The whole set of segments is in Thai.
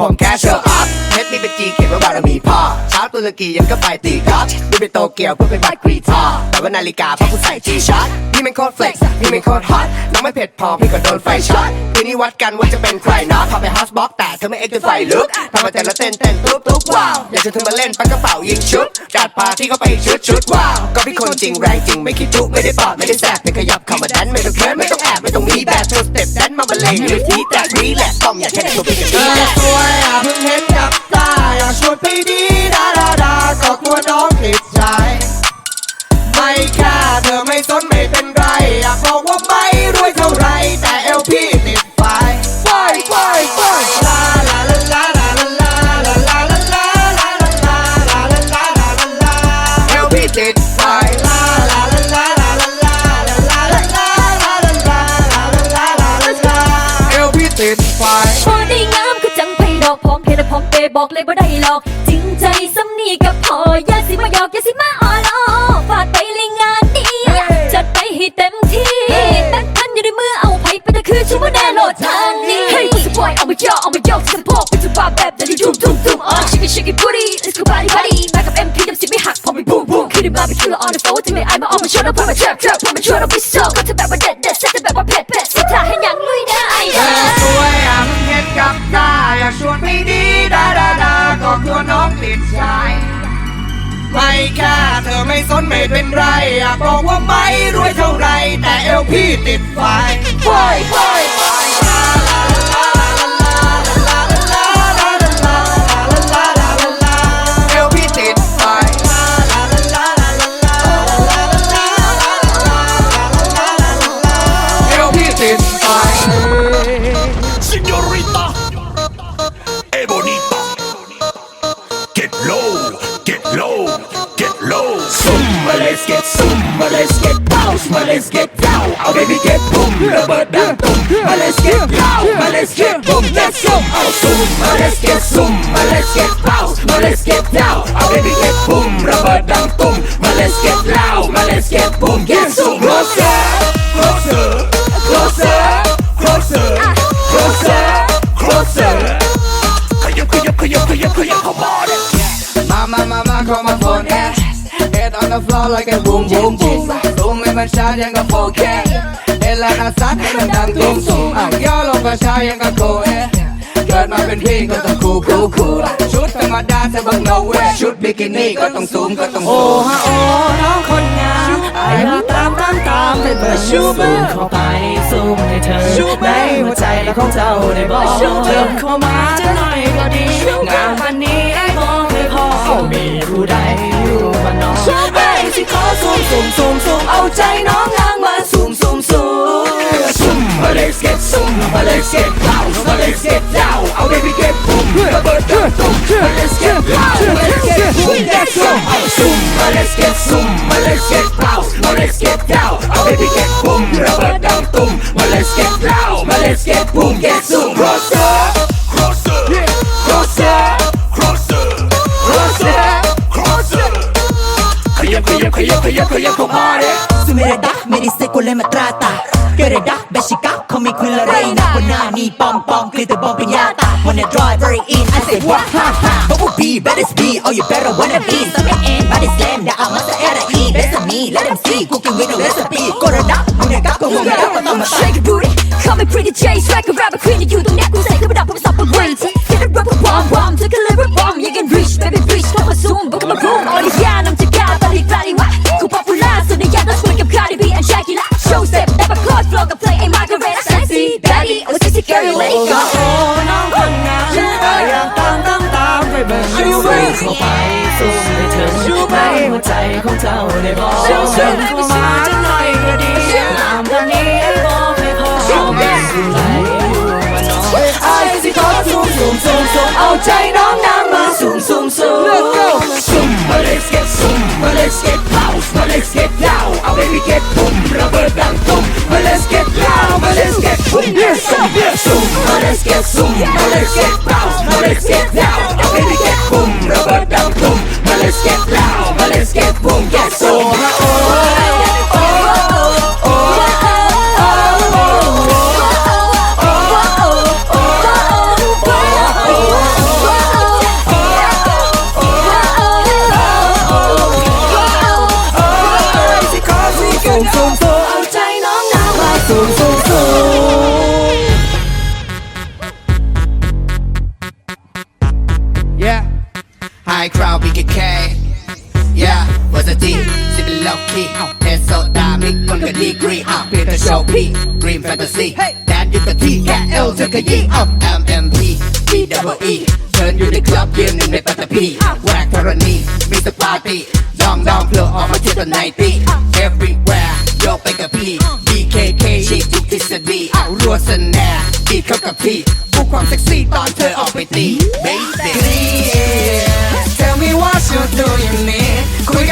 ผมแคชเชอร์อัพเพชรมีเป็นจีเขียนว่าบารมีพ่อเช้าตุรกียังก็ไปตีกอล์ฟดูเป็นโตเกียวเพื่อเป็นบัตรกรีทาแต่ว่านาฬิกาพ่อผู้ใส่ทีชัดพี่มันโคตรเฟล็กซ์พี่มันโคตรฮอตน้องไม่เผ็ดพอพี่ก็โดนไฟช็อตทีนี้วัดกันว่าจะเป็นใครนะพาไปฮอสบ็อกแต่เธอไม่เอ็กซ์ไฟลุก ทำมาแต่ละเต้นเต้นตุ๊บตุ๊บว้าวอยากจะเธอมาเล่นปักกระเป๋ายิงชุดจัดปาร์ตี้เข้าไปชุดชุดว้าว ก็พี่คนจริงแรงจริงไม่คิดจุไม่ได้ปอดไม่ได้แ่บไม่ขยับเข้ามาดันไม่ต้องเคินไม่ต้องแอบไม่ต้องมีแบบเธอสเต็ปดันมาบันเลงอยู่ที่แต่รีและต้องอยากแค่ตัวพี่ก็บีแลบอกเลยบ่ได้หรอก จริงใจสำนีกับพอ อยาสิมาหยอกยาสิมาอ้อลอฝากไปเลยงานนี้จัดไปให้เต็มที่ตั้งพันอยู่ในมือเอาไปไปแต่คือชูมาแน่โหลดทางนี้เฮ้ยกูจะปล่อยเอามายอกเอามายอกสะโพก็นสุภาพแบบแต่ที่ทุ่มทุ่มทุ่มอ๋อ shake it shake it booty let's go body body มากับ MP ดับสิไม่หักพอมันบูมบูมคือดีมาเป็นคิละอรอนในโฟ f ์ที่ไม่อายมาออกมาชวนเอาพอมาแทรกแทรกพอมาชวนเอาไม่ค่าเธอไม่สนไม่เป็นไรอยากบอกว่าไม่รวยเท่าไร แต่เอลพี่ติดไฟไฟ mà let's get down Oh baby get boom, là bờ đang tung let let's get loud, mà let's get boom Let's go, oh zoom, mà let's get zoom Mà let's get bounce, mà let's get down Oh baby get boom, rubber bờ đang tung let let's get loud, mà let's get boom Get so closer, closer, closer, closer Closer, closer Come on, could you, come on come on on the floor like a boom boom boom ซูมให้มันช้ายังกับโฟเกเอลานาซัดให้มันดังตุ้มสูมอ่ะย่อลงก็ช้ายังกับโคเอเกิดมาเป็นพี่ก็ต้องคูคูคูลชุดธรรมดาแต่บังโนเวชุดบิกินี่ก็ต้องสูงก็ต้องโอ้ฮะโอ้น้องคนงามไอ้มาตามตามตามให้เธอชูเบอร์ช่วยในหัวใจของเจ้าได้บอกเธอข้มาจะหน่อยก็ดีงานวันนี้ไอ้บอกเลยพอมีผู้ใดอยู่บ้านน้องช่วยไปที่ขอสูงสูงสูงสูงเอาใจน้องงางมาสูงสูงสูงสูงมาเล็กเก็ตสูงมาเล็กเก็ตเล่ามาเล็กเก็ตเล่าเอาเบบี้เก็ตบุ้มมาเบิร์ดเก็ตสูงมาเล็กเก็ตเล่ามาเล็กเก็ตบุ้มเก็ตสูงเอาสูงมาเล็กเก็ตสูงมาเล็กเก็ตเล่ามาเล็กเก็ตเล่าเอาเบบี้เก็ตบุ้มมาเบิร์ด get loud, but let's get boom, get so closer. closer, closer, closer, closer, closer. yeah, Su mere da, meri se kule me trata Kere da, beshika, komi quilla reina Punani, pom pom, glitter bomb piñata Wanna drive very in, I say wah ha ha What would be, better be, oh you better wanna be Some in, body slam, da I'm a era E Best of me, let them see, cooking with no recipe Corona, don't want it, I'm a shake your booty. Call me pretty J, swag a rapper queen, you don't need to say, give it up, I'm stop and wait. Get a rubber bomb, bomb, take a little bomb, you can reach, baby, reach, come on soon, book up a room, all the yarn, I'm the guy, but he bloody what? Coop up with lies, so the yarn, that's wake up, Cardi B and Shakira. Show step, never caught, vlog, I play a Margaret, sexy, baddie, I'm a sexy girl, let it go. Oh, no, I'm not, I am down, down, down, baby, you wait. เข้าไปสู้ไม่ถึงในหัวใจของเจ้าได้บอกฉันเข้ามาใจน้องนางมาสูงสูงสูง Let's go but let let's get but let let's get เผามา let's get now เอา baby get But let let's get loud but let's get boom. yes zoom, yes zoom. But let let's get zoom, but let let's get but let's get now Oh baby get boom, boom. rubber down, But let let's get loud but let's get boom. yes สุ่มมาโอ้สตีสิเปล็อกคีเทสโซดามิกคนกับดีกรีเปลี่ยนแต่โชว์พี่กรีมแฟนตาซีแดนยุทธที่แค่เอลเธอขยี้อ่ม MMP มพีดีด e บเชิญอยู่ในคลับเย็นหนึ่งในปัตตาพีแหวกธรณี มีสปาร์ตี้ดองดองเพลอออกมาเที่ยวตอนไนตี้ everywhere โยกไปกับพี่ BKK ชีทุกทฤษฎีอารัวสนแนตีเข้ากับพี่ผู้ความเซ็กซี่ตอนเธอออกไปตี baby Tell me what you do you need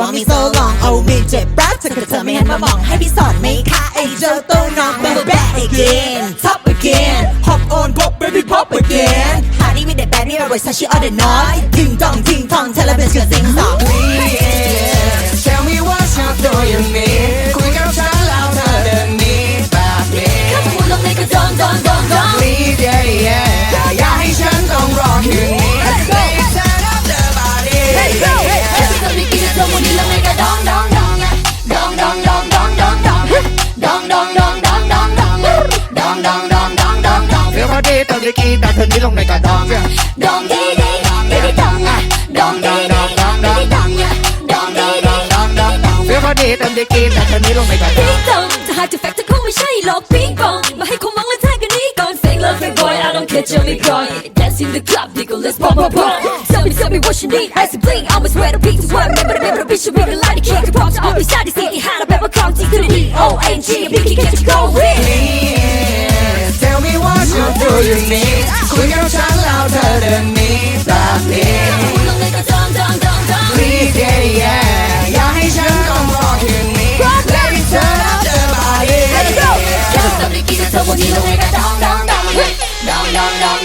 ว่ามีโซลอง n โอ้มีเจ็บปรักฉันก็เธอไม่หันมามองให้พี่สอนไหมคะไอ้เจ้าตัวน้องแบบแบบ back again top again hop on pop baby pop again หาดีไม่ได้แบดนี่เราไว้ซะชิออเดนน้อยทิ้งตองทิ้งทองเทเลเบสนเชื่สิงสองได้กีดาเธอนี้ลงในกระดองอะดองดีดีไม่ได้ดองอะดองดีดีไม่ได้ดองอะดองดีดีเฟี้ยวพอดีเติมได้กีดาเธอนี้ลงในกระดองดองจะหาจุดแฟกเธอคงไม่ใช่หรอกปิงปองมาให้ความหวังและแท้กันนี้ก่อน Sing love me boy I don't catch me boy Dance in the club nigga let's pop pop pop Tell me tell me what you need I say bling I'm a sweater beat to wear Remember remember bitch you really like the king Come on to all these side is thinking how to bet my county to the D O N G Pinky catch you go with watch your door, you meet. Could your child louder than me? Stop it. Please, yeah, yeah. you I'm Let me turn out the body. Let's go. Can't stop the kids, I'm good. You know, we down, down, down, down, down, down